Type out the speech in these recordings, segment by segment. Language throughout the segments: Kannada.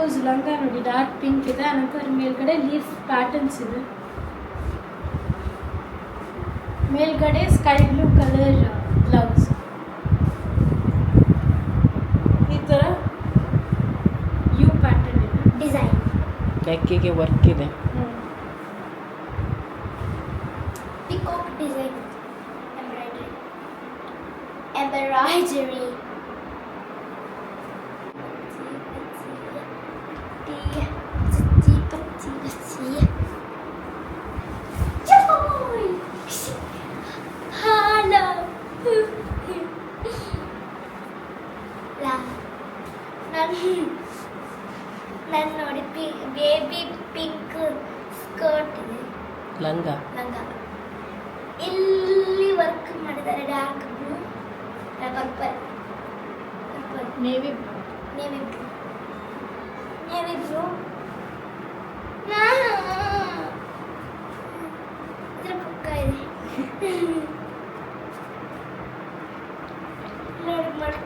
ಬ್ಲೌಸ್ ಲಂಗ ನೋಡಿ ಡಾರ್ಕ್ ಪಿಂಕ್ ಇದೆ ಅನಂತರ ಮೇಲ್ಗಡೆ ಲೀಫ್ ಪ್ಯಾಟರ್ನ್ಸ್ ಇದೆ ಮೇಲ್ಗಡೆ ಸ್ಕೈ ಬ್ಲೂ ಕಲರ್ ಬ್ಲೌಸ್ ಈ ಥರ ಯು ಪ್ಯಾಟರ್ನ್ ಇದೆ. ಡಿಸೈನ್ ನೆಕ್ಕಿಗೆ ವರ್ಕ್ ಇದೆ. ಪಿಕಾಕ್ ಡಿಸೈನ್ ಎಂಬ್ರಾಯ್ಡ್ರಿ ಎಂಬ್ರಾಯ್ಡರಿ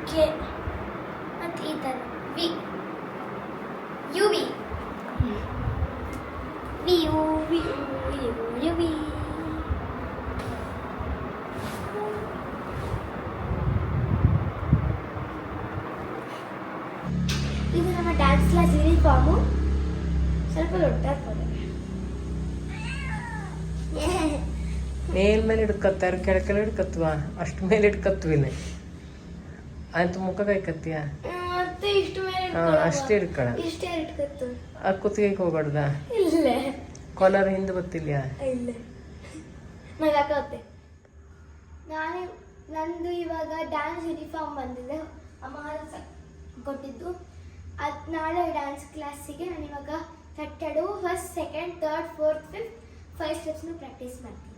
ಮಡಕೆ ಮತ್ತು ಈ ಥರ V. U V. V, U V, U U V. ಇದು ನಮ್ಮ ಡ್ಯಾನ್ಸ್ ಕ್ಲಾಸ್ ಯೂನಿಫಾರ್ಮು ಸ್ವಲ್ಪ ದೊಡ್ಡದಾಗ್ತದೆ. ಮೇಲ್ಮೇಲೆ ಹಿಡ್ಕತ್ತಾರ ಕೆಳ ಕೆಳ ಹಿಡ್ಕತ್ವ? ಅಷ್ಟು ಮೇಲೆ ಹಿಡ್ಕತ್ವಿಲ್ಲ ಅಂತ ಮುಖ ಮೇಲೆ ಹಾ ಅಷ್ಟೇ ಇರ್ಕಳ ಇಷ್ಟೇ ಹೋಗಬಾರ್ದ ಆ ಕುತ್ತಿಗೆಗೆ ಹೋಗ್ಬಾರ್ದ? ಇಲ್ಲ. ಕೊಲಾರ ಹಿಂದೆ ಗೊತ್ತಿಲ್ಲ ನಾನು ನಂದು ಇವಾಗ ಡ್ಯಾನ್ಸ್ ಯೂನಿಫಾರ್ಮ್ ಬಂದಿದೆ. ಅಮ್ಮ ಕೊಟ್ಟಿದ್ದು. ಅದು ನಾಳೆ ಡ್ಯಾನ್ಸ್ ಕ್ಲಾಸಿಗೆ ನಾನು ಇವಾಗ ತಟ್ಟಡು first second third fourth fifth five ಸ್ಟೆಪ್ಸ್ನು practice ಮಾಡ್ತೀನಿ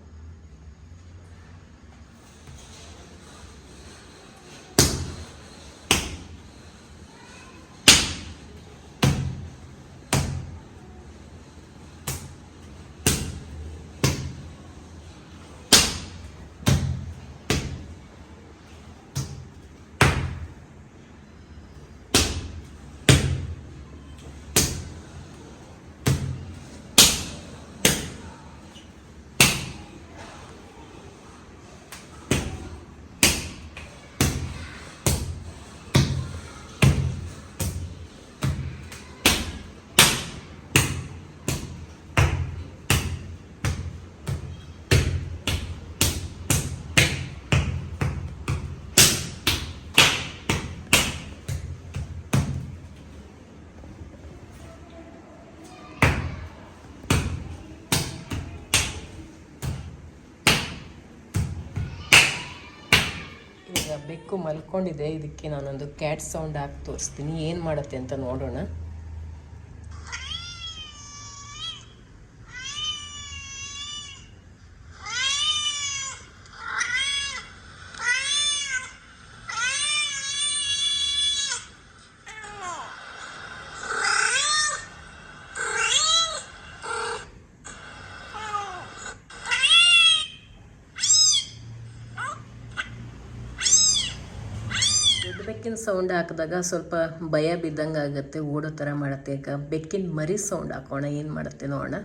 ಈಗ ಬೆಕ್ಕು ಮಲ್ಕೊಂಡಿದೆ. ಇದಕ್ಕೆ ನಾನೊಂದು ಕ್ಯಾಟ್ ಸೌಂಡ್ ಹಾಕಿ ತೋರಿಸ್ತೀನಿ. ಏನು ಮಾಡುತ್ತೆ ಅಂತ ನೋಡೋಣ. ಸೌಂಡ್ ಹಾಕಿದಾಗ ಸ್ವಲ್ಪ ಭಯ ಬಿದ್ದಂಗೆ ಆಗುತ್ತೆ ಓಡೋ ಥರ ಮಾಡುತ್ತೆ. ಈಗ ಬೆಕ್ಕಿನ ಮರಿ ಸೌಂಡ್ ಹಾಕೋಣ, ಏನು ಮಾಡುತ್ತೆ ನೋಡೋಣ.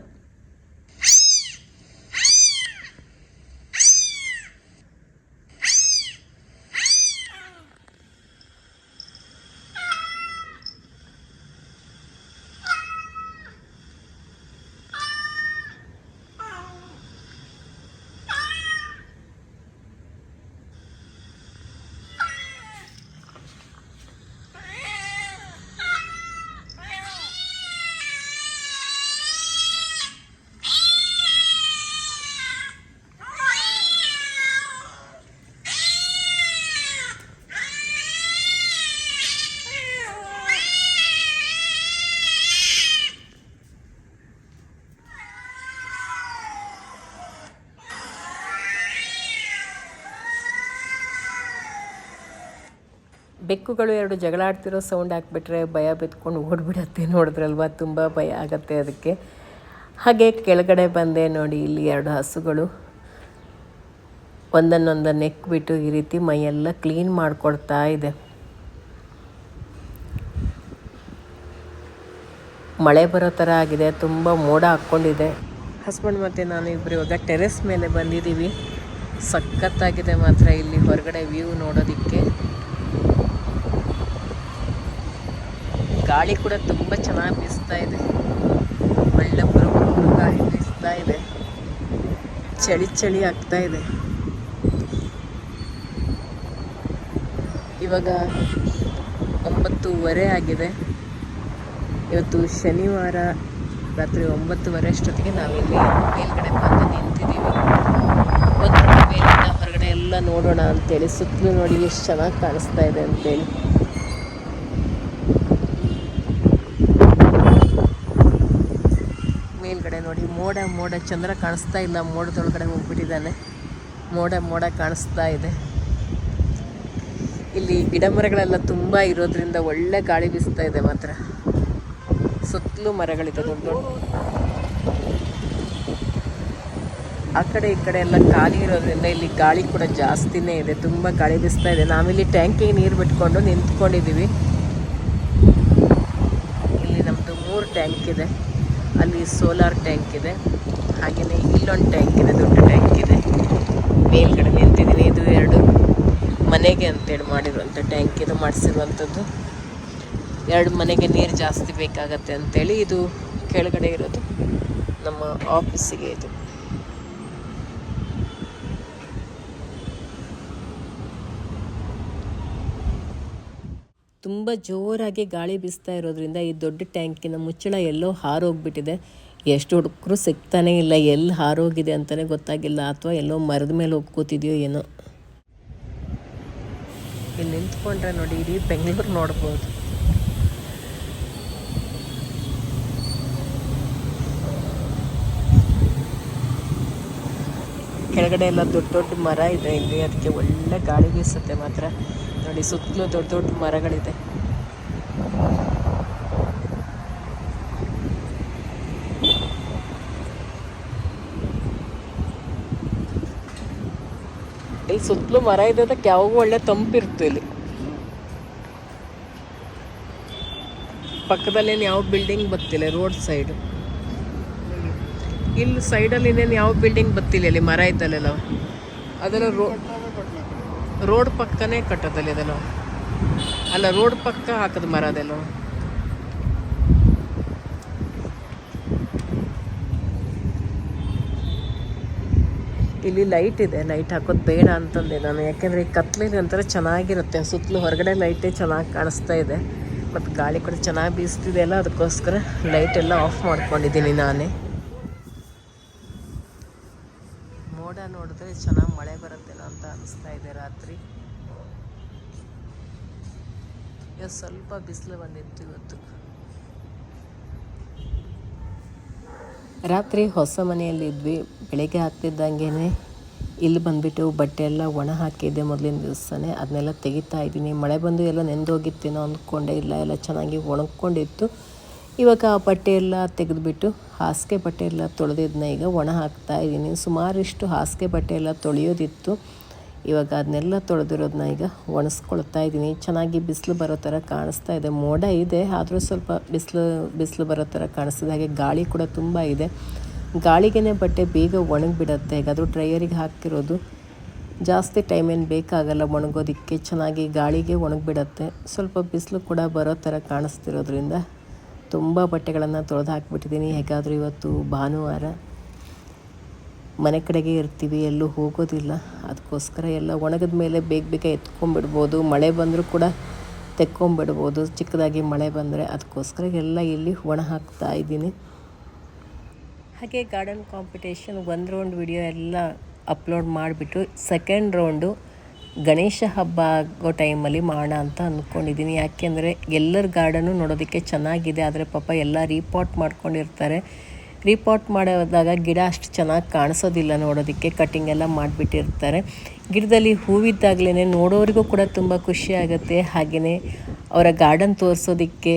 ಬೆಕ್ಕುಗಳು ಎರಡು ಜಗಳಾಡ್ತಿರೋ ಸೌಂಡ್ ಹಾಕ್ಬಿಟ್ರೆ ಭಯ ಬಿತ್ಕೊಂಡು ಓಡ್ಬಿಡತ್ತೆ ನೋಡಿದ್ರಲ್ವ? ತುಂಬ ಭಯ ಆಗತ್ತೆ ಅದಕ್ಕೆ. ಹಾಗೆ ಕೆಳಗಡೆ ಬಂದೆ ನೋಡಿ, ಇಲ್ಲಿ ಎರಡು ಹಸುಗಳು. ಒಂದನ್ನೊಂದನ್ನು ನೆಕ್ಬಿಟ್ಟು ಈ ರೀತಿ ಮೈಯೆಲ್ಲ ಕ್ಲೀನ್ ಮಾಡಿಕೊಡ್ತಾ ಇದೆ. ಮಳೆ ಬರೋ ಥರ ಆಗಿದೆ, ತುಂಬ ಮೋಡ ಹಾಕ್ಕೊಂಡಿದೆ. ಹಸ್ಬೆಂಡ್ ಮತ್ತು ನಾನು ಇಬ್ಬರು ಇವಾಗ ಟೆರೆಸ್ ಮೇಲೆ ಬಂದಿದ್ದೀವಿ. ಸಖತ್ತಾಗಿದೆ ಮಾತ್ರ ಇಲ್ಲಿ ಹೊರಗಡೆ ವ್ಯೂ ನೋಡೋದಕ್ಕೆ. ಗಾಳಿ ಕೂಡ ತುಂಬ ಚೆನ್ನಾಗಿ ಬೀಸ್ತಾ ಇದೆ. ಒಳ್ಳೆ ಬರೋ ಗಾಳಿ ಬೀಸ್ತಾ ಇದೆ. ಚಳಿ ಚಳಿ ಆಗ್ತಾ ಇದೆ. ಇವಾಗ ಒಂಬತ್ತೂವರೆ ಆಗಿದೆ. ಇವತ್ತು ಶನಿವಾರ ರಾತ್ರಿ ಒಂಬತ್ತುವರೆ ಅಷ್ಟೊತ್ತಿಗೆ ನಾವಿಲ್ಲಿ ಮೇಲ್ಗಡೆ ಬಂದು ನಿಂತಿದ್ದೀವಿ. ಒಂದು ಮೇಲಿಂದ ಹೊರಗಡೆ ಎಲ್ಲ ನೋಡೋಣ ಅಂತೇಳಿ ಸುತ್ತಲೂ ನೋಡಿ ಎಷ್ಟು ಚೆನ್ನಾಗಿ ಕಾಣಿಸ್ತಾ ಇದೆ ಅಂತೇಳಿ ಮೇಲ್ಗಡೆ ನೋಡಿ ಮೋಡ ಮೋಡ, ಚಂದ್ರ ಕಾಣಿಸ್ತಾ ಇಲ್ಲ. ಮೋಡದೊಳಗಡೆ ಹೋಗ್ಬಿಟ್ಟಿದ್ದಾನೆ. ಮೋಡ ಮೋಡ ಕಾಣಿಸ್ತಾ ಇದೆ. ಇಲ್ಲಿ ಗಿಡ ಮರಗಳೆಲ್ಲ ತುಂಬ ಇರೋದ್ರಿಂದ ಒಳ್ಳೆ ಗಾಳಿ ಬೀಸ್ತಾ ಇದೆ ಮಾತ್ರ. ಸುತ್ತಲೂ ಮರಗಳಿದೆ ದೊಡ್ಡ ದೊಡ್ಡ. ಆ ಕಡೆ ಈ ಕಡೆ ಎಲ್ಲ ಖಾಲಿ ಇರೋದ್ರಿಂದ ಇಲ್ಲಿ ಗಾಳಿ ಕೂಡ ಜಾಸ್ತಿನೇ ಇದೆ. ತುಂಬ ಗಾಳಿ ಬೀಸ್ತಾ ಇದೆ. ನಾವಿಲ್ಲಿ ಟ್ಯಾಂಕಿಗೆ ನೀರು ಬಿಟ್ಕೊಂಡು ನಿಂತ್ಕೊಂಡಿದ್ದೀವಿ. ಇಲ್ಲಿ ನಮ್ಮದು ಮೂರು ಟ್ಯಾಂಕ್ ಇದೆ. ಅಲ್ಲಿ ಸೋಲಾರ್ ಟ್ಯಾಂಕ್ ಇದೆ. ಹಾಗೆಯೇ ಇಲ್ಲೊಂದು ಟ್ಯಾಂಕ್ ಇದೆ, ದೊಡ್ಡ ಟ್ಯಾಂಕ್ ಇದೆ. ಮೇಲ್ಗಡೆ ನಿಂತಿದ್ದೀನಿ. ಇದು ಎರಡು ಮನೆಗೆ ಅಂತೇಳಿ ಮಾಡಿರುವಂಥ ಟ್ಯಾಂಕ್ ಇದು, ಮಾಡಿಸಿರುವಂಥದ್ದು. ಎರಡು ಮನೆಗೆ ನೀರು ಜಾಸ್ತಿ ಬೇಕಾಗತ್ತೆ ಅಂತೇಳಿ ಇದು ಕೆಳಗಡೆ ಇರೋದು. ನಮ್ಮ ಆಫೀಸಿಗೆ ಇದು. ತುಂಬ ಜೋರಾಗಿ ಗಾಳಿ ಬೀಸ್ತಾ ಇರೋದ್ರಿಂದ ಈ ದೊಡ್ಡ ಟ್ಯಾಂಕಿನ ಮುಚ್ಚಳ ಎಲ್ಲೋ ಹಾರೋಗ್ಬಿಟ್ಟಿದೆ. ಎಷ್ಟು ಹುಡುಕರು ಸಿಗ್ತಾನೇ ಇಲ್ಲ ಎಲ್ಲಿ ಹಾರೋಗಿದೆ ಅಂತಲೇ ಗೊತ್ತಾಗಿಲ್ಲ. ಅಥವಾ ಎಲ್ಲೋ ಮರದ ಮೇಲೆ ಹೋಗ್ಕೋತಿದ್ಯೋ ಏನೋ. ಇಲ್ಲಿ ನಿಂತ್ಕೊಂಡ್ರೆ ನೋಡಿ, ಇಡೀ ಬೆಂಗಳೂರು ನೋಡ್ಬೋದು. ಕೆಳಗಡೆ ಎಲ್ಲ ದೊಡ್ಡ ದೊಡ್ಡ ಮರ ಇದೆ ಇಲ್ಲಿ. ಅದಕ್ಕೆ ಒಳ್ಳೆ ಗಾಳಿ ಬೀಸುತ್ತೆ ಮಾತ್ರ. ನೋಡಿ, ಸುತ್ತಲೂ ದೊಡ್ಡ ದೊಡ್ಡ ಮರಗಳಿದೆ. ಇಲ್ಲಿ ಸುತ್ತಲೂ ಮರ ಇದೆ ಅದಕ್ಕೆ ಯಾವಾಗೂ ಒಳ್ಳೆ ತಂಪಿರ್ತು ಇಲ್ಲಿ. ಪಕ್ಕದಲ್ಲೇನು ಯಾವ ಬಿಲ್ಡಿಂಗ್ ಬತ್ತಿಲ್ಲ ರೋಡ್ ಸೈಡ್ ಇಲ್ಲಿ ಸೈಡಲ್ಲಿ ಇನ್ನೇನು ಯಾವ ಬಿಲ್ಡಿಂಗ್ ಬತ್ತಿಲ್ಲ ಇಲ್ಲಿ ಮರ ಇದ್ದಲ್ಲೆಲ್ಲ. ಅದೆಲ್ಲ ರೋ ರೋಡ್ ಪಕ್ಕನೇ ಕಟ್ಟೋದಲ್ಲ ಇದೆಲ್ಲ ಅಲ್ಲ, ರೋಡ್ ಪಕ್ಕ ಹಾಕದ ಮರ ಅದೆಲ್ಲ. ಇಲ್ಲಿ ಲೈಟ್ ಇದೆ ಲೈಟ್ ಹಾಕೋದು ಬೇಡ ಅಂತಂದೆ ನಾನು. ಯಾಕೆಂದರೆ ಈ ಕತ್ಲಲ್ಲಿ ಒಂಥರ ಚೆನ್ನಾಗಿರುತ್ತೆ. ಸುತ್ತಲೂ ಹೊರಗಡೆ ಲೈಟೇ ಚೆನ್ನಾಗಿ ಕಾಣಿಸ್ತಾ ಇದೆ. ಮತ್ತು ಗಾಳಿ ಕೂಡ ಚೆನ್ನಾಗಿ ಬೀಸ್ತಿದೆ ಅಲ್ಲ, ಅದಕ್ಕೋಸ್ಕರ ಲೈಟೆಲ್ಲ ಆಫ್ ಮಾಡ್ಕೊಂಡಿದ್ದೀನಿ ನಾನೇ. ನೋಡಿದ್ರೆ ಚೆನ್ನಾಗಿ ಮಳೆ ಬರುತ್ತೇನೋ ಅಂತ ಅನಿಸ್ತಾ ಇದೆ ರಾತ್ರಿ. ಸ್ವಲ್ಪ ಬಿಸಿಲು ಬಂದಿತ್ತು ಇವತ್ತು. ರಾತ್ರಿ ಹೊಸ ಮನೆಯಲ್ಲಿದ್ವಿ ಬೆಳಗ್ಗೆ ಆಗ್ತಿದ್ದಂಗೆ ಇಲ್ಲಿ ಬಂದುಬಿಟ್ಟು ಬಟ್ಟೆ ಎಲ್ಲ ಒಣ ಹಾಕಿದ್ದೆ ಮೊದಲಿನ ದಿವಸನೇ. ಅದನ್ನೆಲ್ಲ ತೆಗಿತಾ ಇದ್ದೀನಿ. ಮಳೆ ಬಂದು ಎಲ್ಲ ನೆಂದೋಗಿತ್ತೇನೋ ಅಂದ್ಕೊಂಡೆ. ಇಲ್ಲ, ಎಲ್ಲ ಚೆನ್ನಾಗಿ ಒಣಗ್ಕೊಂಡಿತ್ತು. ಇವಾಗ ಆ ಬಟ್ಟೆ ಎಲ್ಲ ತೆಗೆದುಬಿಟ್ಟು ಹಾಸಿಗೆ ಬಟ್ಟೆ ಎಲ್ಲ ತೊಳೆದಿದ್ದನ್ನ ಈಗ ಒಣ ಹಾಕ್ತಾ ಇದ್ದೀನಿ. ಸುಮಾರಿಷ್ಟು ಹಾಸಿಗೆ ಬಟ್ಟೆ ಎಲ್ಲ ತೊಳೆಯೋದಿತ್ತು. ಇವಾಗ ಅದನ್ನೆಲ್ಲ ತೊಳೆದಿರೋದನ್ನ ಈಗ ಒಣಸ್ಕೊಳ್ತಾ ಇದ್ದೀನಿ. ಚೆನ್ನಾಗಿ ಬಿಸಿಲು ಬರೋ ಥರ ಕಾಣಿಸ್ತಾ ಇದೆ. ಮೋಡ ಇದೆ, ಆದರೂ ಸ್ವಲ್ಪ ಬಿಸಿಲು ಬಿಸಿಲು ಬರೋ ಥರ ಕಾಣಿಸ್ತಿದೆ. ಹಾಗೆ ಗಾಳಿ ಕೂಡ ತುಂಬ ಇದೆ. ಗಾಳಿಗೆ ಬಟ್ಟೆ ಬೇಗ ಒಣಗಿಬಿಡತ್ತೆ. ಹೇಗಾದರೂ ಡ್ರೈಯರಿಗೆ ಹಾಕಿರೋದು. ಜಾಸ್ತಿ ಟೈಮ್ ಏನು ಬೇಕಾಗಲ್ಲ ಒಣಗೋದಕ್ಕೆ. ಚೆನ್ನಾಗಿ ಗಾಳಿಗೆ ಒಣಗಿಬಿಡತ್ತೆ. ಸ್ವಲ್ಪ ಬಿಸಿಲು ಕೂಡ ಬರೋ ಥರ ಕಾಣಿಸ್ತಿರೋದ್ರಿಂದ ತುಂಬ ಬಟ್ಟೆಗಳನ್ನು ತೊಳೆದು ಹಾಕಿಬಿಟ್ಟಿದ್ದೀನಿ ಹೇಗಾದರೂ ಇವತ್ತು ಭಾನುವಾರ ಮನೆ ಕಡೆಗೆ ಇರ್ತೀವಿ, ಎಲ್ಲೂ ಹೋಗೋದಿಲ್ಲ. ಅದಕ್ಕೋಸ್ಕರ ಎಲ್ಲ ಒಣಗಿದ ಮೇಲೆ ಬೇಗ ಬೇಗ ಎತ್ಕೊಂಡ್ಬಿಡ್ಬೋದು. ಮಳೆ ಬಂದರೂ ಕೂಡ ತೆಕ್ಕೊಂಬಿಡ್ಬೋದು ಚಿಕ್ಕದಾಗಿ ಮಳೆ ಬಂದರೆ ಅದಕ್ಕೋಸ್ಕರ ಎಲ್ಲ ಇಲ್ಲಿ ಒಣ ಹಾಕ್ತಾ ಇದ್ದೀನಿ. ಹಾಗೆ ಗಾರ್ಡನ್ ಕಾಂಪಿಟೇಷನ್ ಒಂದು ರೌಂಡ್ ವಿಡಿಯೋ ಎಲ್ಲ ಅಪ್ಲೋಡ್ ಮಾಡಿಬಿಟ್ಟು ಸೆಕೆಂಡ್ ರೌಂಡು ಗಣೇಶ ಹಬ್ಬ ಆಗೋ ಟೈಮಲ್ಲಿ ಮಾಡೋಣ ಅಂತ ಅಂದ್ಕೊಂಡಿದ್ದೀನಿ. ಯಾಕೆಂದರೆ ಎಲ್ಲರ ಗಾರ್ಡನು ನೋಡೋದಕ್ಕೆ ಚೆನ್ನಾಗಿದೆ, ಆದರೆ ಪಾಪ ಎಲ್ಲ ರೀಪಾಟ್ ಮಾಡ್ಕೊಂಡಿರ್ತಾರೆ. ರೀಪಾಟ್ ಮಾಡೋದಾಗ ಗಿಡ ಅಷ್ಟು ಚೆನ್ನಾಗಿ ಕಾಣಿಸೋದಿಲ್ಲ ನೋಡೋದಕ್ಕೆ ಕಟ್ಟಿಂಗ್ ಎಲ್ಲ ಮಾಡಿಬಿಟ್ಟಿರ್ತಾರೆ. ಗಿಡದಲ್ಲಿ ಹೂವಿದ್ದಾಗಲೇ ನೋಡೋರಿಗೂ ಕೂಡ ತುಂಬ ಖುಷಿ ಆಗುತ್ತೆ. ಹಾಗೆಯೇ ಅವರ ಗಾರ್ಡನ್ ತೋರಿಸೋದಕ್ಕೆ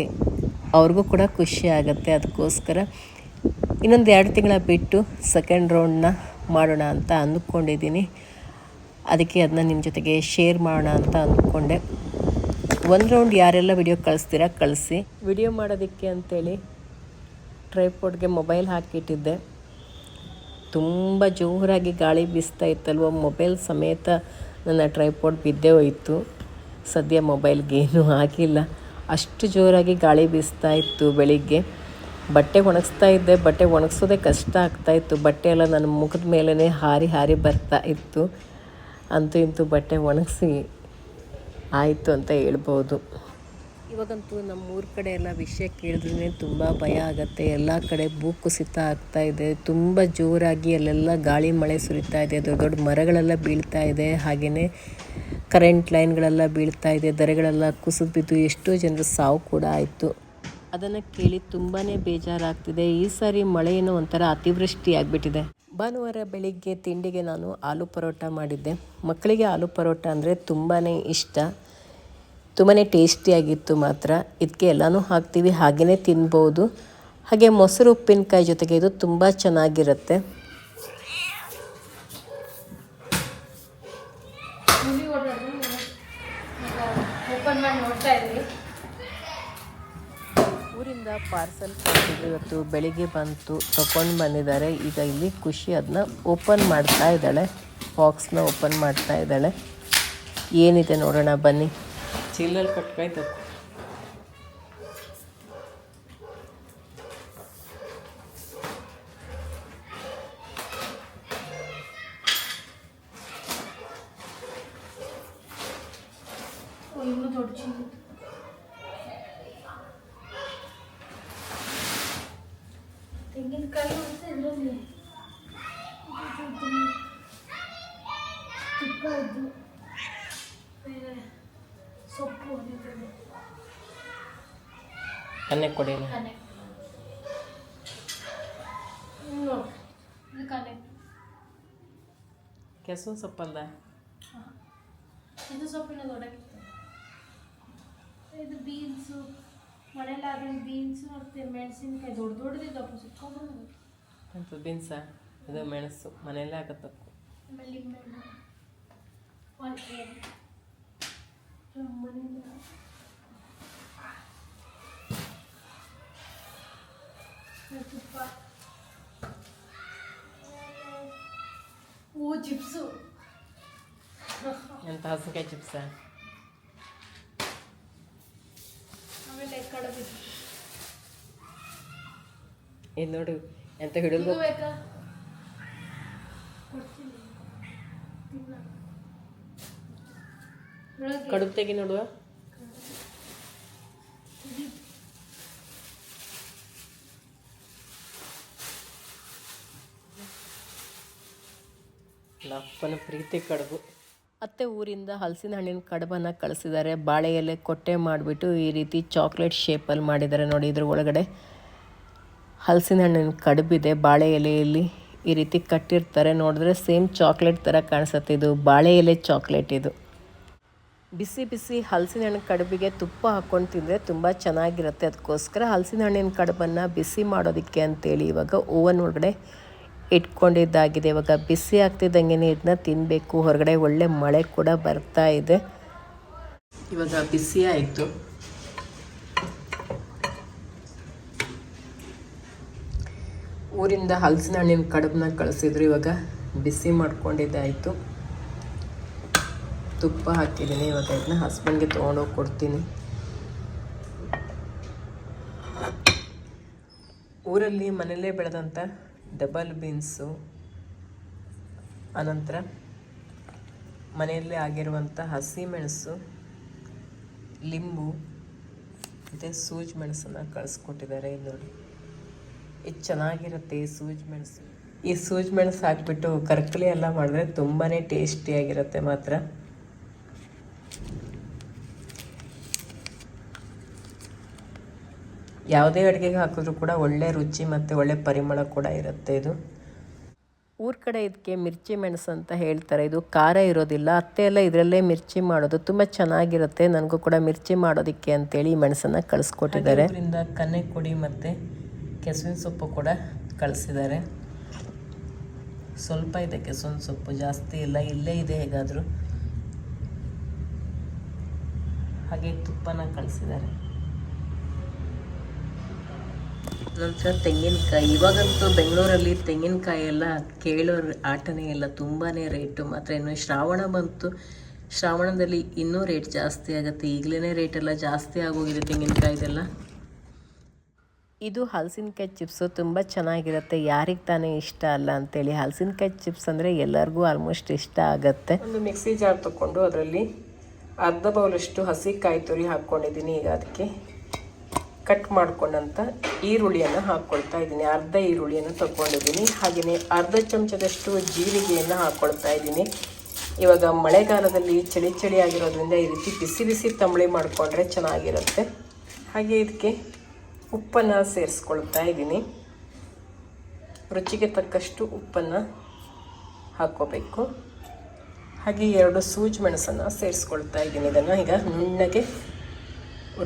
ಅವ್ರಿಗೂ ಕೂಡ ಖುಷಿ ಆಗುತ್ತೆ. ಅದಕ್ಕೋಸ್ಕರ ಇನ್ನೊಂದು ಎರಡು ತಿಂಗಳ ಬಿಟ್ಟು ಸೆಕೆಂಡ್ ರೌಂಡನ್ನ ಮಾಡೋಣ ಅಂತ ಅಂದ್ಕೊಂಡಿದ್ದೀನಿ. ಅದಕ್ಕೆ ಅದನ್ನ ನಿಮ್ಮ ಜೊತೆಗೆ ಶೇರ್ ಮಾಡೋಣ ಅಂತ ಅಂದ್ಕೊಂಡೆ ಒಂದು ರೌಂಡ್ ಯಾರೆಲ್ಲ ವಿಡಿಯೋ ಕಳಿಸ್ತೀರಾ ಕಳಿಸಿ. ವಿಡಿಯೋ ಮಾಡೋದಕ್ಕೆ ಅಂತೇಳಿ ಟ್ರೈಪೋಡ್ಗೆ ಮೊಬೈಲ್ ಹಾಕಿಟ್ಟಿದ್ದೆ. ತುಂಬ ಜೋರಾಗಿ ಗಾಳಿ ಬೀಸ್ತಾ ಇತ್ತಲ್ವ ಮೊಬೈಲ್ ಸಮೇತ ನನ್ನ ಟ್ರೈಪೋಡ್ ಬಿದ್ದೇ ಹೋಯಿತು. ಸದ್ಯ ಮೊಬೈಲ್ಗೇನು ಆಗಿಲ್ಲ ಅಷ್ಟು ಜೋರಾಗಿ ಗಾಳಿ ಬೀಸ್ತಾ ಇತ್ತು ಬೆಳಿಗ್ಗೆ. ಬಟ್ಟೆ ಒಣಗಿಸ್ತಾ ಇದ್ದೆ, ಬಟ್ಟೆ ಒಣಗಿಸೋದೇ ಕಷ್ಟ ಆಗ್ತಾಯಿತ್ತು ಬಟ್ಟೆ ಎಲ್ಲ ನನ್ನ ಮುಖದ ಮೇಲೇ ಹಾರಿ ಹಾರಿ ಬರ್ತಾ ಇತ್ತು. ಅಂತೂ ಇಂತೂ ಬಟ್ಟೆ ಒಣಗಿಸಿ ಆಯಿತು ಅಂತ ಹೇಳ್ಬೋದು. ಇವಾಗಂತೂ ನಮ್ಮ ಊರ ಕಡೆ ಎಲ್ಲ ವಿಷಯ ಕೇಳಿದ್ರೆ ತುಂಬ ಭಯ ಆಗುತ್ತೆ. ಎಲ್ಲ ಕಡೆ ಭೂ ಕುಸಿತ ಆಗ್ತಾ ಇದೆ. ತುಂಬ ಜೋರಾಗಿ ಅಲ್ಲೆಲ್ಲ ಗಾಳಿ ಮಳೆ ಸುರಿತಾ ಇದೆ. ದೊಡ್ಡ ದೊಡ್ಡ ಮರಗಳೆಲ್ಲ ಬೀಳ್ತಾ ಇದೆ. ಹಾಗೆಯೇ ಕರೆಂಟ್ ಲೈನ್ಗಳೆಲ್ಲ ಬೀಳ್ತಾ ಇದೆ. ದರೆಗಳೆಲ್ಲ ಕುಸಿದು ಬಿದ್ದು ಎಷ್ಟೋ ಜನರ ಸಾವು ಕೂಡ ಆಯಿತು. ಅದನ್ನು ಕೇಳಿ ತುಂಬಾ ಬೇಜಾರಾಗ್ತಿದೆ. ಈ ಸಾರಿ ಮಳೆ ಏನೋ ಒಂಥರ ಅತಿವೃಷ್ಟಿ ಆಗಿಬಿಟ್ಟಿದೆ ಭಾನುವಾರ ಬೆಳಿಗ್ಗೆ ತಿಂಡಿಗೆ ನಾನು ಆಲೂ ಪರೋಟ ಮಾಡಿದ್ದೆ. ಮಕ್ಕಳಿಗೆ ಆಲೂ ಪರೋಟ ಅಂದರೆ ತುಂಬಾ ಇಷ್ಟ. ತುಂಬಾ ಟೇಸ್ಟಿಯಾಗಿತ್ತು ಮಾತ್ರ. ಇದಕ್ಕೆ ಎಲ್ಲನೂ ಹಾಕ್ತೀವಿ ಹಾಗೆಯೇ ತಿನ್ಬೋದು. ಹಾಗೆ ಮೊಸರು, ಉಪ್ಪಿನಕಾಯಿ ಜೊತೆಗೆ ಇದು ತುಂಬ ಚೆನ್ನಾಗಿರುತ್ತೆ ಹುಲಿ ಓಡೋದು ಓಪನ್ ಮಾಡಿ ನೋಡ್ತಾ ಇದ್ವಿ ಊರಿಂದ ಪಾರ್ಸಲ್ ಕಳಿಸಿದ್ರು ಇವತ್ತು ಬೆಳಿಗ್ಗೆ ಬಂತು ತಗೊಂಡು ಬಂದಿದ್ದಾರೆ. ಈಗ ಇಲ್ಲಿ ಖುಷಿ ಅದನ್ನ ಓಪನ್ ಮಾಡ್ತಾ ಇದ್ದಾಳೆ. ಬಾಕ್ಸ್ನ ಓಪನ್ ಮಾಡ್ತಾ ಇದ್ದಾಳೆ. ಏನಿದೆ ನೋಡೋಣ ಬನ್ನಿ. ಚೀಲಲ್ಲಿ ಕಟ್ಕಾಯ್ತು ಇನ್ನು ದೊಡ್ಡ ಚಿನ್ನ ತೆಂಗಿನಕಾಯಿ ಮತ್ತೆ ಇದರಲ್ಲಿ ತುಪ್ಪ ಇದ್ದು ಬೇರೆ ಸೊಪ್ಪು ಅದಿದ್ರಲ್ಲಿ ಕೊಡಿ ಕನೆಕ್ಟ್ ಕನೆಕ್ಟ್ ಕೆಸು ಸೊಪ್ಪಲ್ಲ ಇದು ಸೊಪ್ಪಿನ ದೊಡ್ಡಕ್ಕಿತ್ತು ಇದು ಬೀನ್ಸು. ಮಳೆಲಾದ್ರೆ ಬೀನ್ಸು ಮತ್ತು ಮೆಣಸಿನ್ಕಾಯಿ ದೊಡ್ಡ ದೊಡ್ಡದಿದ್ದಪ್ಪ ಸಿಕ್ಕೊಂಡು ಅಂತ ಬೀನ್ಸ? ಇದು ಮೆಣಸು. ಮನೆಯಲ್ಲೇ ಆಗತ್ತಪ್ಪ ಆಮೇಲೆ ಲಿಂಬೆಹಣ್ಣು ಒಂದು ಏನ್ ಮನೆಯಿಂದ ಮತ್ತೆ ತುಪ್ಪ ಓ ಚಿಪ್ಸು ಎಂತ ಹಸಿಕಾಯಿ ಚಿಪ್ಸ ಆಮೇಲೆ ಕಡಬು ಇದು ನೋಡು ಎಂತ ಹಿಡಿದು ಇದು ಬೇಕಾ ಕೊಡ್ತೀನಿ ತಿನ್ನ ಬೆಳಗ್ಗೆ ಕಡುಬು ತೆಗಿ ನೋಡುವ ಅಪ್ಪನ ಪ್ರೀತಿ ಕಡುಬು. ಅತ್ತೆ ಊರಿಂದ ಹಲಸಿನ ಹಣ್ಣಿನ ಕಡುಬನ್ನು ಕಳಿಸಿದ್ದಾರೆ. ಬಾಳೆ ಎಲೆ ಕೊಟ್ಟೆ ಮಾಡಿಬಿಟ್ಟು ಈ ರೀತಿ ಚಾಕ್ಲೇಟ್ ಶೇಪಲ್ಲಿ ಮಾಡಿದ್ದಾರೆ ನೋಡಿ ಇದ್ರ ಒಳಗಡೆ. ಹಲಸಿನ ಹಣ್ಣಿನ ಕಡುಬಿದೆ. ಬಾಳೆ ಎಲೆಯಲ್ಲಿ ಈ ರೀತಿ ಕಟ್ಟಿರ್ತಾರೆ. ನೋಡಿದ್ರೆ ಸೇಮ್ ಚಾಕ್ಲೇಟ್ ಥರ ಕಾಣಿಸುತ್ತೆ. ಇದು ಬಾಳೆ ಎಲೆ ಚಾಕ್ಲೇಟ್ ಇದು. ಬಿಸಿ ಬಿಸಿ ಹಲಸಿನ ಹಣ್ಣಿನ ಕಡುಬಿಗೆ ತುಪ್ಪ ಹಾಕ್ಕೊಂಡು ತಿಂದರೆ ತುಂಬ ಚೆನ್ನಾಗಿರುತ್ತೆ. ಅದಕ್ಕೋಸ್ಕರ ಹಲಸಿನ ಹಣ್ಣಿನ ಕಡುಬನ್ನು ಬಿಸಿ ಮಾಡೋದಕ್ಕೆ ಅಂತೇಳಿ ಇವಾಗ ಓವನ್ ಒಳಗಡೆ ಇಟ್ಕೊಂಡಿದ್ದಾಗಿದೆ. ಇವಾಗ ಬಿಸಿ ಆಗ್ತಿದ್ದಂಗೆ ಇದನ್ನ ತಿನ್ನಬೇಕು ಹೊರಗಡೆ ಒಳ್ಳೆ ಮಳೆ ಕೂಡ ಬರ್ತಾ ಇದೆ. ಇವಾಗ ಬಿಸಿ ಆಯಿತು. ಊರಿಂದ ಹಲಸಿನ ಹಣ್ಣಿನ ಕಡುಬನ್ನ ಕಳಿಸಿದ್ರು. ಇವಾಗ ಬಿಸಿ ಮಾಡ್ಕೊಂಡಿದ್ದಾಯಿತು. ತುಪ್ಪ ಹಾಕಿದ್ದೀನಿ. ಇವಾಗ ಇದನ್ನ ಹಸ್ಬೆಂಡ್ಗೆ ತೊಗೊಂಡೋಗಿ ಕೊಡ್ತೀನಿ. ಊರಲ್ಲಿ ಮನೆಯಲ್ಲೇ ಬೆಳೆದಂಥ ಡಬಲ್ ಬೀನ್ಸು ಅನಂತರ ಮನೆಯಲ್ಲೇ ಆಗಿರುವಂಥ ಹಸಿಮೆಣಸು, ಲಿಂಬು ಮತ್ತು ಸೂಜಿ ಮೆಣಸನ್ನು ಕಳಿಸ್ಕೊಟ್ಟಿದ್ದಾರೆ. ಇಲ್ಲಿ ನೋಡಿ. ಇದು ಚೆನ್ನಾಗಿರುತ್ತೆ ಈ ಸೂಜಿ ಮೆಣಸು ಈ ಸೂಜಿ ಮೆಣಸು ಹಾಕಿಬಿಟ್ಟು ಕರ್ಕಲಿ ಎಲ್ಲ ಮಾಡಿದ್ರೆ ತುಂಬಾ ಟೇಸ್ಟಿಯಾಗಿರುತ್ತೆ ಮಾತ್ರ. ಯಾವುದೇ ಅಡುಗೆಗೆ ಹಾಕಿದ್ರೂ ಕೂಡ ಒಳ್ಳೆ ರುಚಿ ಮತ್ತು ಒಳ್ಳೆ ಪರಿಮಳ ಕೂಡ ಇರುತ್ತೆ ಇದು. ಊರ ಕಡೆ ಇದಕ್ಕೆ ಮಿರ್ಚಿ ಮೆಣಸು ಅಂತ ಹೇಳ್ತಾರೆ. ಇದು ಖಾರ ಇರೋದಿಲ್ಲ. ಅತ್ತೆ ಎಲ್ಲ ಇದರಲ್ಲೇ ಮಿರ್ಚಿ ಮಾಡೋದು ತುಂಬ ಚೆನ್ನಾಗಿರುತ್ತೆ. ನನಗೂ ಕೂಡ ಮಿರ್ಚಿ ಮಾಡೋದಕ್ಕೆ ಅಂತೇಳಿ ಈ ಮೆಣಸನ್ನು ಕಳಿಸ್ಕೊಟ್ಟಿದ್ದಾರೆ. ಇದರಿಂದ ಕನ್ನೆ ಕುಡಿ ಮತ್ತು ಕೆಸುವಿನ ಸೊಪ್ಪು ಕೂಡ ಕಳಿಸಿದ್ದಾರೆ. ಸ್ವಲ್ಪ ಇದೆ ಕೆಸುವಿನ ಸೊಪ್ಪು ಜಾಸ್ತಿ ಇಲ್ಲ. ಇಲ್ಲೇ ಇದೆ ಹೇಗಾದರೂ. ಹಾಗೆ ತುಪ್ಪನ ಕಳಿಸಿದ್ದಾರೆ. ನಂತರ ತೆಂಗಿನಕಾಯಿ ಇವಾಗಂತೂ ಬೆಂಗಳೂರಲ್ಲಿ ತೆಂಗಿನಕಾಯಿ ಎಲ್ಲ ಕೇಳೋ ಆಟನೇ ಇಲ್ಲ ತುಂಬಾ ರೇಟು ಮಾತ್ರ ಇನ್ನು ಶ್ರಾವಣ ಬಂತು. ಶ್ರಾವಣದಲ್ಲಿ ಇನ್ನೂ ರೇಟ್ ಜಾಸ್ತಿ ಆಗುತ್ತೆ. ಈಗಲೇ ರೇಟ್ ಎಲ್ಲ ಜಾಸ್ತಿ ಆಗೋಗಿದೆ ತೆಂಗಿನಕಾಯಿದೆಲ್ಲ. ಇದು ಹಲಸಿನಕಾಯಿ ಚಿಪ್ಸು ತುಂಬ ಚೆನ್ನಾಗಿರುತ್ತೆ. ಯಾರಿಗೆ ತಾನೇ ಇಷ್ಟ ಅಲ್ಲ ಅಂತೇಳಿ. ಹಲಸಿನಕಾಯಿ ಚಿಪ್ಸ್ ಅಂದರೆ ಎಲ್ಲರಿಗೂ ಆಲ್ಮೋಸ್ಟ್ ಇಷ್ಟ ಆಗುತ್ತೆ. ಒಂದು ಮಿಕ್ಸಿ ಜಾರ್ ತಗೊಂಡು ಅದರಲ್ಲಿ ಅರ್ಧ ಬೌಲಷ್ಟು ಹಸಿ ಕಾಯಿ ತುರಿ ಹಾಕ್ಕೊಂಡಿದ್ದೀನಿ ಈಗ ಅದಕ್ಕೆ. ಕಟ್ ಮಾಡ್ಕೊಂಡಂಥ ಈರುಳ್ಳಿಯನ್ನು ಹಾಕ್ಕೊಳ್ತಾ ಇದ್ದೀನಿ. ಅರ್ಧ ಈರುಳ್ಳಿಯನ್ನು ತಗೊಂಡಿದ್ದೀನಿ. ಹಾಗೆಯೇ ಅರ್ಧ ಚಮಚದಷ್ಟು ಜೀರಿಗೆಯನ್ನು ಹಾಕ್ಕೊಳ್ತಾ ಇದ್ದೀನಿ. ಇವಾಗ ಮಳೆಗಾಲದಲ್ಲಿ ಚಳಿ ಚಳಿ ಆಗಿರೋದ್ರಿಂದ ಈ ರೀತಿ ಬಿಸಿ ಬಿಸಿ ತಂಬಳಿ ಮಾಡಿಕೊಂಡ್ರೆ ಚೆನ್ನಾಗಿರುತ್ತೆ. ಹಾಗೆ ಇದಕ್ಕೆ ಉಪ್ಪನ್ನು ಸೇರಿಸ್ಕೊಳ್ತಾ ಇದ್ದೀನಿ. ರುಚಿಗೆ ತಕ್ಕಷ್ಟು ಉಪ್ಪನ್ನು ಹಾಕ್ಕೋಬೇಕು. ಹಾಗೆ ಎರಡು ಸೂಜಿ ಮೆಣಸನ್ನು ಸೇರಿಸ್ಕೊಳ್ತಾ ಇದ್ದೀನಿ ಇದನ್ನು. ಈಗ ನುಣ್ಣಗೆ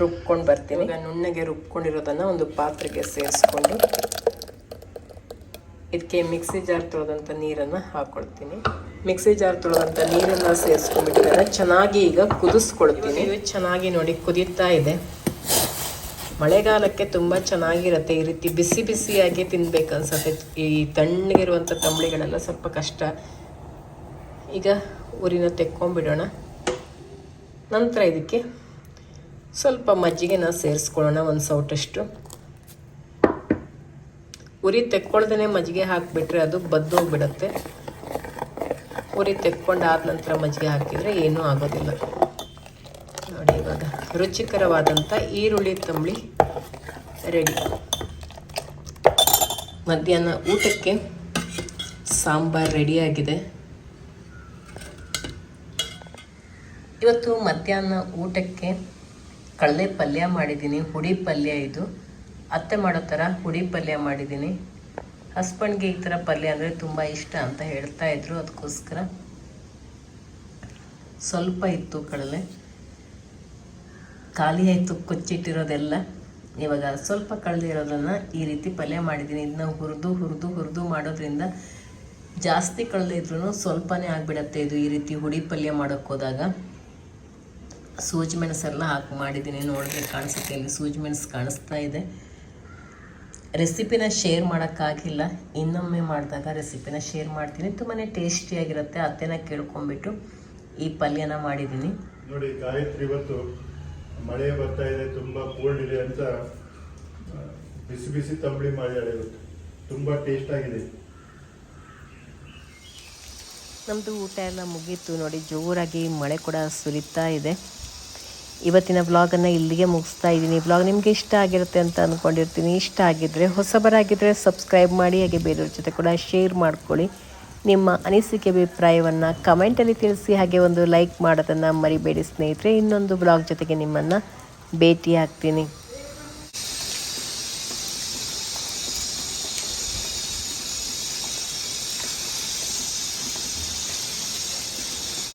ರುಬ್ಕೊಂಡು ಬರ್ತೀನಿ. ಈಗ ನುಣ್ಣಗೆ ರುಬ್ಕೊಂಡಿರೋದನ್ನು ಒಂದು ಪಾತ್ರೆಗೆ ಸೇರಿಸ್ಕೊಂಡು ಇದಕ್ಕೆ ಮಿಕ್ಸಿ ಜಾರ್ ತೊಳೆದಂಥ ನೀರನ್ನು ಹಾಕ್ಕೊಳ್ತೀನಿ ಮಿಕ್ಸಿ ಜಾರ್ ತೊಳೆದಂಥ ನೀರನ್ನು ಸೇರಿಸ್ಕೊಂಡ್ಬಿಟ್ಟಿದ್ದಾರೆ. ಚೆನ್ನಾಗಿ ಈಗ ಕುದಿಸ್ಕೊಳ್ತೀನಿ. ಇದು ಚೆನ್ನಾಗಿ ನೋಡಿ ಕುದೀತಾ ಇದೆ. ಮಳೆಗಾಲಕ್ಕೆ ತುಂಬ ಚೆನ್ನಾಗಿರುತ್ತೆ. ಈ ರೀತಿ ಬಿಸಿ ಬಿಸಿಯಾಗಿ ತಿನ್ಬೇಕು ಅನ್ಸುತ್ತೆ. ಈ ತಣ್ಣಗಿರುವಂಥ ತಂಬಳಿಗಳೆಲ್ಲ ಸ್ವಲ್ಪ ಕಷ್ಟ. ಈಗ ಊರಿನ ತೆಕ್ಕೊಂಬಿಡೋಣ ನಂತರ ಇದಕ್ಕೆ ಸ್ವಲ್ಪ ಮಜ್ಜಿಗೆನ ಸೇರಿಸ್ಕೊಳ್ಳೋಣ ಒಂದು ಸೌಟಷ್ಟು. ಉರಿ ತೆಕ್ಕೊಳ್ದೇ ಮಜ್ಜಿಗೆ ಹಾಕಿಬಿಟ್ರೆ ಅದು ಬದ್ದೋಗ್ಬಿಡತ್ತೆ ಉರಿ ತೆಕ್ಕೊಂಡಾದ ನಂತರ ಮಜ್ಜಿಗೆ ಹಾಕಿದರೆ ಏನೂ ಆಗೋದಿಲ್ಲ. ನೋಡಿ ಇವಾಗ ರುಚಿಕರವಾದಂಥ ಈರುಳ್ಳಿ, ತಂಬಳಿ ರೆಡಿ. ಮಧ್ಯಾಹ್ನ ಊಟಕ್ಕೆ ಸಾಂಬಾರು ರೆಡಿಯಾಗಿದೆ ಇವತ್ತು ಮಧ್ಯಾಹ್ನ ಊಟಕ್ಕೆ ಕಡಲೆ ಪಲ್ಯ ಮಾಡಿದ್ದೀನಿ, ಹುಡಿ ಪಲ್ಯ ಇದು. ಅತ್ತೆ ಮಾಡೋ ಥರ ಹುಡಿ ಪಲ್ಯ ಮಾಡಿದ್ದೀನಿ. ಹಸ್ಬೆಂಡ್ಗೆ ಈ ಥರ ಪಲ್ಯ ಅಂದರೆ ತುಂಬ ಇಷ್ಟ ಅಂತ ಹೇಳ್ತಾ ಇದ್ರು, ಅದಕ್ಕೋಸ್ಕರ ಸ್ವಲ್ಪ ಇತ್ತು ಕಡಲೆ. ಖಾಲಿ ಆಯಿತು ಕೊಚ್ಚಿಟ್ಟಿರೋದೆಲ್ಲ. ಇವಾಗ ಸ್ವಲ್ಪ ಕಳೆದಿರೋದನ್ನು ಈ ರೀತಿ ಪಲ್ಯ ಮಾಡಿದ್ದೀನಿ. ಇದನ್ನ ಹುರಿದು ಹುರಿದು ಹುರಿದು ಮಾಡೋದ್ರಿಂದ ಜಾಸ್ತಿ ಕಳೆದಿದ್ರು ಸ್ವಲ್ಪನೇ ಆಗಿಬಿಡತ್ತೆ ಇದು ಈ ರೀತಿ ಹುಡಿ ಪಲ್ಯ ಮಾಡೋಕ್ಕೆ ಹೋದಾಗ ಸೂಜಿ ಮೆಣಸೆಲ್ಲ ಹಾಕಿ ಮಾಡಿದ್ದೀನಿ ನೋಡಿದ್ರೆ ಕಾಣಿಸುತ್ತೆ. ಇಲ್ಲಿ ಸೂಜಿ ಮೆಣಸು ಕಾಣಿಸ್ತಾ ಇದೆ. ರೆಸಿಪಿನ ಶೇರ್ ಮಾಡೋಕ್ಕಾಗಿಲ್ಲ. ಇನ್ನೊಮ್ಮೆ ಮಾಡಿದಾಗ ರೆಸಿಪಿನ ಶೇರ್ ಮಾಡ್ತೀನಿ. ತುಂಬಾ ಟೇಸ್ಟಿಯಾಗಿರುತ್ತೆ. ಅತ್ತೆನ ಕೇಳ್ಕೊಂಬಿಟ್ಟು ಈ ಪಲ್ಯನ ಮಾಡಿದ್ದೀನಿ ನೋಡಿ ಗಾಯತ್ರಿ ಇವತ್ತು ಮಳೆ ಬರ್ತಾ ಇದೆ. ತುಂಬ ಕೋಲ್ಡ್ ಇದೆ ಅಂತ ಬಿಸಿ ಬಿಸಿ ತಂಬಳಿ ಮಾಡಿದಾಳೆ ಇವತ್ತು. ತುಂಬ ಟೇಸ್ಟ್ ಆಗಿದೆ. ನಮ್ಮದು ಊಟ ಎಲ್ಲ ಮುಗೀತು. ನೋಡಿ ಜೋರಾಗಿ ಮಳೆ ಕೂಡ ಸುರಿತಾ ಇದೆ. ಇವತ್ತಿನ ವ್ಲಾಗನ್ನು ಇಲ್ಲಿಗೆ ಮುಗಿಸ್ತಾ ಇದ್ದೀನಿ. ವ್ಲಾಗ್ ನಿಮಗೆ ಇಷ್ಟ ಆಗಿರುತ್ತೆ ಅಂತ ಅಂದ್ಕೊಂಡಿರ್ತೀನಿ ಇಷ್ಟ ಆಗಿದ್ದರೆ ಹೊಸಬರಾಗಿದ್ದರೆ ಸಬ್ಸ್ಕ್ರೈಬ್ ಮಾಡಿ, ಹಾಗೆ ಬೇರೆಯವ್ರ ಜೊತೆ ಕೂಡ ಶೇರ್ ಮಾಡ್ಕೊಳ್ಳಿ. ನಿಮ್ಮ ಅನಿಸಿಕೆ ಅಭಿಪ್ರಾಯವನ್ನು ಕಮೆಂಟಲ್ಲಿ ತಿಳಿಸಿ, ಹಾಗೆ ಒಂದು ಲೈಕ್ ಮಾಡೋದನ್ನು ಮರಿಬೇಡಿ ಸ್ನೇಹಿತರೆ. ಇನ್ನೊಂದು ಬ್ಲಾಗ್ ಜೊತೆಗೆ ನಿಮ್ಮನ್ನು ಭೇಟಿ ಆಗ್ತೀನಿ